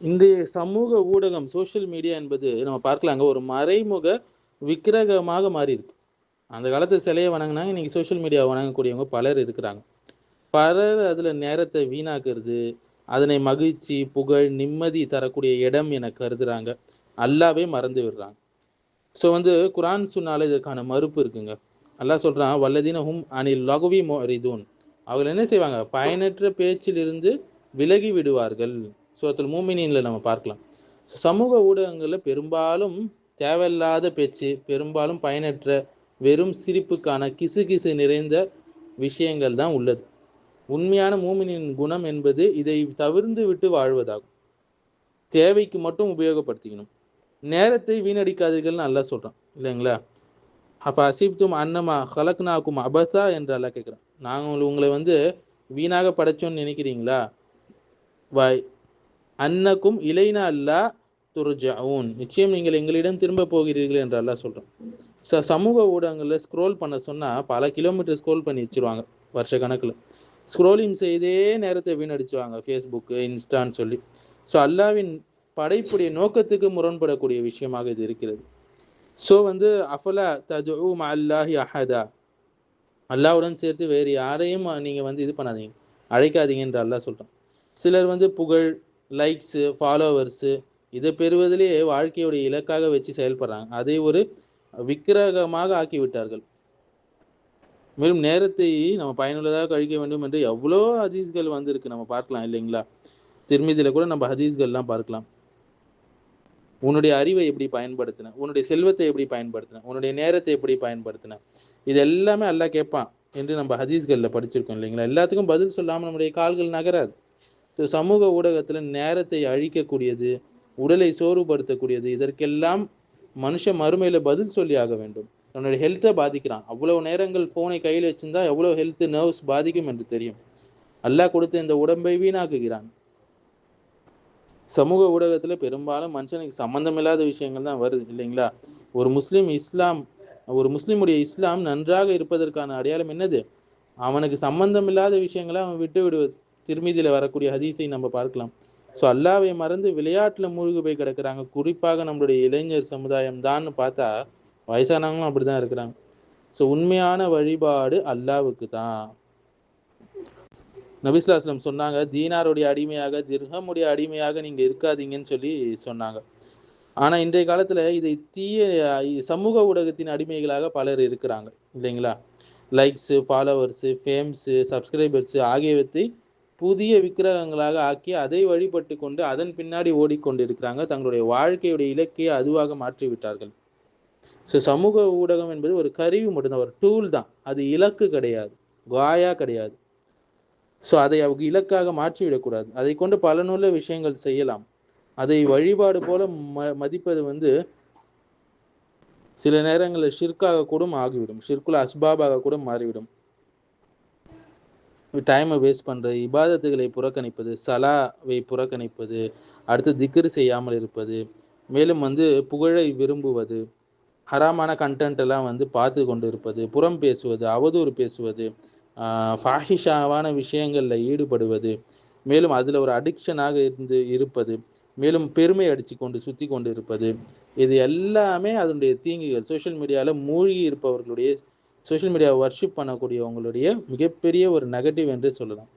இன்றைய சமூக ஊடகம் சோஷியல் மீடியா என்பது நம்ம பார்க்கலாங்க ஒரு மறைமுக விக்கிரகமாக மாறி இருக்கு அந்த காலத்து சிலையை வணங்கினாங்க இன்றைக்கி சோஷியல் மீடியா வணங்கக்கூடியவங்க பலர் இருக்கிறாங்க. பலர் அதில் நேரத்தை வீணாக்குறது அதனை மகிழ்ச்சி புகழ் நிம்மதி தரக்கூடிய இடம் என கருதுறாங்க. அல்லாவே மறந்து விடுறாங்க. ஸோ வந்து குரான் சொன்னால இதற்கான மறுப்பு இருக்குங்க. அல்லா சொல்கிறான் வல்லதீன ஹும் அனில் லகுவி மோரிதூன் அவர்கள் என்ன செய்வாங்க? பயனற்ற பேச்சிலிருந்து விலகி விடுவார்கள். சூரத்தில் மூமினியில் நம்ம பார்க்கலாம். சமூக ஊடகங்களில் பெரும்பாலும் தேவையில்லாத பேச்சு பெரும்பாலும் பயனற்ற வெறும் சிரிப்புக்கான கிசு கிசு நிறைந்த விஷயங்கள் தான் உள்ளது. உண்மையான மூமினின் குணம் என்பது இதை தவிர்ந்து விட்டு வாழ்வதாகும். தேவைக்கு மட்டும் உபயோகப்படுத்திக்கணும். நேரத்தை வீணடிக்காதீர்கள்னு நல்லா சொல்கிறான் இல்லைங்களா? அப்போ அசிப்தும் அன்னமா ஹலக்னாக்கும் அபசா என்று அல்லா கேட்குறான் நாங்கள் உங்களை வந்து வீணாக படைச்சோன்னு நினைக்கிறீங்களா? வாய் அன்னக்கும் இலைனா அல்லா துர்ஜவுன் நிச்சயம் நீங்கள் எங்களிடம் திரும்ப போகிறீர்கள் என்று சொல்கிறோம் ச சமூக ஊடகங்களில் ஸ்க்ரோல் பண்ண சொன்னால் பல கிலோமீட்டர் ஸ்க்ரோல் பண்ணி வச்சுருவாங்க வருஷ கணக்கில். ஸ்க்ரோலிங் செய்தே நேரத்தை வீணடிச்சுவாங்க ஃபேஸ்புக்கு இன்ஸ்டான்னு சொல்லி. ஸோ அல்லாவின் படைப்புடைய நோக்கத்துக்கு முரண்படக்கூடிய விஷயமாக இது இருக்கிறது. ஸோ வந்து அஃபலா தஜு அல்லாஹி அஹதா. அல்லாவுடன் சேர்த்து வேறு யாரையும் நீங்கள் வந்து இது பண்ணாதீங்க. அழைக்காதீங்கன்ற அல்லா சொல்கிறான் சிலர் வந்து புகழ் லைக்ஸு ஃபாலோவர்ஸு இதை பெறுவதிலேயே வாழ்க்கையுடைய இலக்காக வச்சு செயல்படுறாங்க. அதை ஒரு விக்கிரகமாக ஆக்கிவிட்டார்கள். மேலும் நேரத்தை நம்ம பயனுள்ளதாக கழிக்க வேண்டும் என்று எவ்வளோ ஹதீஸ்கள் வந்திருக்கு நம்ம பார்க்கலாம் இல்லைங்களா? திருமதியில் கூட நம்ம ஹதீஸ்கள்லாம் பார்க்கலாம். உன்னுடைய அறிவை எப்படி பயன்படுத்தின உன்னுடைய செல்வத்தை எப்படி பயன்படுத்தின உன்னுடைய நேரத்தை எப்படி பயன்படுத்தின இது எல்லாமே அல்லா கேட்பான் என்று நம்ம ஹதீஸ்களில் படிச்சிருக்கோம் இல்லைங்களா? எல்லாத்துக்கும் பதில் சொல்லாமல் நம்முடைய கால்கள் நகராது. சமூக ஊடகத்தில் நேரத்தை அழிக்கக்கூடியது உடலை சோர்வுபடுத்தக்கூடியது இதற்கெல்லாம் மனுஷன் மறுமையில் பதில் சொல்லி ஆக வேண்டும். தன்னுடைய ஹெல்த்தை பாதிக்கிறான். அவ்வளோ நேரங்கள் ஃபோனை கையில் வச்சிருந்தா எவ்வளோ ஹெல்த் நர்வ்ஸ் பாதிக்கும் என்று தெரியும். அல்லாஹ் கொடுத்த இந்த உடம்பை வீணாக்குகிறான். சமூக ஊடகத்தில் பெரும்பாலும் மனுஷனுக்கு சம்மந்தமில்லாத விஷயங்கள் தான் வருது இல்லைங்களா? ஒரு முஸ்லீம் இஸ்லாம் ஒரு முஸ்லீமுடைய இஸ்லாம் நன்றாக இருப்பதற்கான அடையாளம் என்னது? அவனுக்கு சம்பந்தமில்லாத விஷயங்களை அவன் விட்டு விடுவது திருமீதியில் வரக்கூடிய ஹதீஸை நம்ம பார்க்கலாம். ஸோ அல்லாவை மறந்து விளையாட்டில் மூழ்கி போய் கிடக்குறாங்க. குறிப்பாக நம்மளுடைய இளைஞர் சமுதாயம் தான்னு பார்த்தா வயசானவங்களும் அப்படி தான் இருக்கிறாங்க. ஸோ உண்மையான வழிபாடு அல்லாவுக்கு தான். நபிஸ்லாஸ்லம் சொன்னாங்க தீனாருடைய அடிமையாக திர்ஹமுடைய அடிமையாக நீங்கள் இருக்காதீங்கன்னு சொல்லி சொன்னாங்க. ஆனால் இன்றைய காலத்தில் இதை தீய சமூக ஊடகத்தின் அடிமைகளாக பலர் இருக்கிறாங்க. இல்லைங்களா? லைக்ஸு ஃபாலோவர்ஸு ஃபேம்ஸு சப்ஸ்கிரைபர்ஸு ஆகியவற்றை புதிய விக்கிரகங்களாக ஆக்கி அதை வழிபட்டு கொண்டு அதன் பின்னாடி ஓடிக்கொண்டு இருக்கிறாங்க தங்களுடைய வாழ்க்கையுடைய இலக்கையை அதுவாக மாற்றி விட்டார்கள் ஸோ சமூக ஊடகம் என்பது ஒரு கருவி மட்டும்தான் ஒரு டூல் தான். அது இலக்கு கிடையாது காயா கிடையாது. ஸோ அதை அவங்க இலக்காக மாற்றிவிடக்கூடாது. அதை கொண்டு பலனுள்ள விஷயங்கள் செய்யலாம். அதை வழிபாடு போல ம மதிப்பது வந்து சில நேரங்களில் ஷிர்காக கூட ஆகிவிடும். ஷிர்குல் அஸ்பாபாக கூட மாறிவிடும். டைமை வேஸ்ட் பண்ணுறது இபாதத்துகளை புறக்கணிப்பது சலாவை புறக்கணிப்பது அடுத்து திக்ரு செய்யாமல் இருப்பது மேலும் வந்து புகழை விரும்புவது ஹராமான கண்டென்ட் எல்லாம் வந்து பார்த்து கொண்டு இருப்பது புறம் பேசுவது அவதூறு பேசுவது ஃபாஹிஷாவான விஷயங்களில் ஈடுபடுவது மேலும் அதில் ஒரு அடிக்ஷனாக இருந்து இருப்பது மேலும் பெருமை அடித்து கொண்டு சுற்றி கொண்டு இருப்பது இது எல்லாமே அதனுடைய தீங்குகள். சோஷியல் மீடியாவில் மூழ்கி இருப்பவர்களுடைய சோஷியல் மீடியாவை வர்ஷிப் பண்ணக்கூடியவங்களுடைய மிகப்பெரிய ஒரு நெகட்டிவ் என்று சொல்லலாம்.